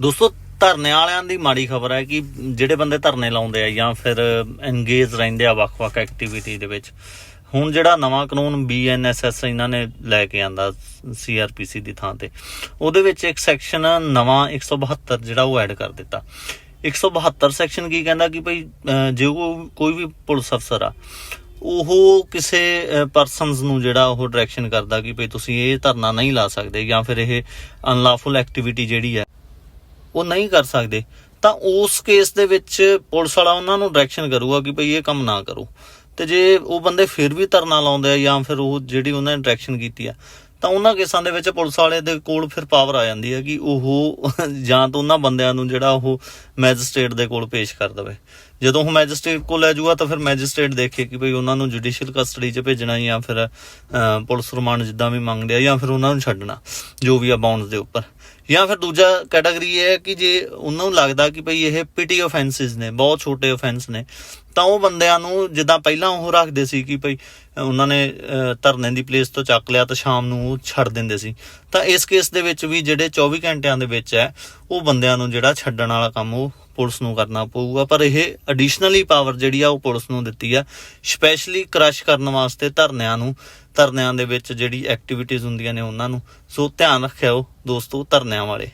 ਦੋਸਤੋ, ਧਰਨੇ ਵਾਲਿਆਂ ਦੀ ਮਾੜੀ ਖਬਰ ਹੈ ਕਿ ਜਿਹੜੇ ਬੰਦੇ ਧਰਨੇ ਲਾਉਂਦੇ ਆ ਜਾਂ ਫਿਰ ਐਂਗੇਜ ਰਹਿੰਦੇ ਆ ਵੱਖ-ਵੱਖ ਐਕਟੀਵਿਟੀ ਦੇ ਵਿੱਚ, ਹੁਣ ਜਿਹੜਾ ਨਵਾਂ ਕਾਨੂੰਨ ਬੀਐਨਐਸਐਸ ਇਹਨਾਂ ਨੇ ਲੈ ਕੇ ਆਂਦਾ ਸੀਆਰਪੀਸੀ ਦੀ ਥਾਂ ਤੇ, ਉਹਦੇ ਵਿੱਚ ਇੱਕ ਸੈਕਸ਼ਨ ਨਵਾਂ 172 ਜਿਹੜਾ ਉਹ ਐਡ ਕਰ ਦਿੱਤਾ। 172 ਸੈਕਸ਼ਨ ਕੀ ਕਹਿੰਦਾ ਕਿ ਭਈ ਜੇ ਉਹ ਕੋਈ ਵੀ ਪੁਲਿਸ ਅਫਸਰ ਆ, ਉਹ ਕਿਸੇ ਪਰਸਨਸ ਨੂੰ ਜਿਹੜਾ ਉਹ ਡਾਇਰੈਕਸ਼ਨ ਕਰਦਾ ਕਿ ਭਈ ਤੁਸੀਂ ਇਹ ਧਰਨਾ ਨਹੀਂ ਲਾ ਸਕਦੇ ਜਾਂ ਫਿਰ ਇਹ ਅਨਲਾਫੁਲ ਐਕਟੀਵਿਟੀ ਜਿਹੜੀ ਹੈ ਉਹ ਨਹੀਂ ਕਰ ਸਕਦੇ, ਤਾਂ ਉਸ ਕੇਸ ਦੇ ਵਿੱਚ ਪੁਲਿਸ ਵਾਲਾ ਉਹਨਾਂ ਨੂੰ ਡਾਇਰੈਕਸ਼ਨ ਕਰੂਗਾ ਕਿ ਭਈ ਇਹ ਕੰਮ ਨਾ ਕਰੋ। ਤੇ ਜੇ ਉਹ ਬੰਦੇ ਫਿਰ ਵੀ ਧਰਨਾ ਲਾਉਂਦੇ ਆ ਜਾਂ ਫਿਰ ਉਹ ਜਿਹੜੀ ਉਹਨਾਂ ਨੇ ਡਾਇਰੈਕਸ਼ਨ ਕੀਤੀ ਆ, ਤਾਂ ਉਹਨਾਂ ਕੇਸਾਂ ਦੇ ਵਿੱਚ ਪੁਲਿਸ ਵਾਲੇ ਦੇ ਕੋਲ ਫਿਰ ਪਾਵਰ ਆ ਜਾਂਦੀ ਹੈ ਕਿ ਉਹ ਜਾਂ ਤਾਂ ਉਹਨਾਂ ਬੰਦਿਆਂ ਨੂੰ ਜਿਹੜਾ ਉਹ ਮੈਜਿਸਟ੍ਰੇਟ ਦੇ ਕੋਲ ਪੇਸ਼ ਕਰ ਦਵੇ। ਜਦੋਂ ਉਹ ਮੈਜਿਸਟ੍ਰੇਟ ਕੋਲ ਲੈ ਜਾਊਗਾ ਤਾਂ ਫਿਰ ਮੈਜਿਸਟ੍ਰੇਟ ਦੇਖੇ ਕਿ ਭਈ ਉਹਨਾਂ ਨੂੰ ਜੁਡੀਸ਼ੀਅਲ ਕਸਟਡੀ 'ਚ ਭੇਜਣਾ ਜਾਂ ਫਿਰ ਪੁਲਿਸ ਰਿਮਾਂਡ ਜਿੱਦਾਂ ਵੀ ਮੰਗਦੇ ਆ ਜਾਂ ਫਿਰ ਉਹਨਾਂ ਨੂੰ ਛੱਡਣਾ, ਜੋ ਵੀ ਆ ਬਾਉਂਡਸ ਦੇ ਉੱਪਰ। ਜਾਂ ਫਿਰ ਦੂਜਾ ਕੈਟਾਗਰੀ ਇਹ ਹੈ ਕਿ ਜੇ ਉਹਨਾਂ ਨੂੰ ਲੱਗਦਾ ਕਿ ਭਈ ਇਹ ਪਿਟੀ ਆਫੈਂਸਿਸ ਨੇ, ਬਹੁਤ ਛੋਟੇ ਆਫੈਂਸ ਨੇ, ਤਾਂ ਉਹ ਬੰਦਿਆਂ ਨੂੰ ਜਿੱਦਾਂ ਪਹਿਲਾਂ ਉਹ ਰੱਖਦੇ ਸੀ ਕਿ ਭਈ ਉਹਨਾਂ ਨੇ ਧਰਨੇ ਦੀ ਪਲੇਸ ਤੋਂ ਚੱਕ ਲਿਆ ਤਾਂ ਸ਼ਾਮ ਨੂੰ ਉਹ ਛੱਡ ਦਿੰਦੇ ਸੀ। ਤਾਂ ਇਸ ਕੇਸ ਦੇ ਵਿੱਚ ਵੀ ਜਿਹੜੇ 24 ਘੰਟਿਆਂ ਦੇ ਵਿੱਚ ਹੈ ਉਹ ਬੰਦਿਆਂ ਨੂੰ ਜਿਹੜਾ ਛੱਡਣ ਵਾਲਾ ਕੰਮ ਉਹ ਪੁਲਿਸ ਨੂੰ ਕਰਨਾ ਪਊਗਾ, ਪਰ ਇਹ ਐਡੀਸ਼ਨਲੀ ਪਾਵਰ ਜਿਹੜੀ ਆ ਉਹ ਪੁਲਿਸ ਨੂੰ ਦਿੱਤੀ ਆ ਸਪੈਸ਼ਲੀ ਕ੍ਰਸ਼ ਕਰਨ ਵਾਸਤੇ ਧਰਨਿਆਂ ਨੂੰ, ਧਰਨਿਆਂ ਦੇ ਵਿੱਚ ਜਿਹੜੀ ਐਕਟੀਵਿਟੀਜ਼ ਹੁੰਦੀਆਂ ਨੇ ਉਹਨਾਂ ਨੂੰ। ਸੋ ਧਿਆਨ ਰੱਖਿਓ ਦੋਸਤੋ ਧਰਨਿਆਂ ਵਾਲੇ।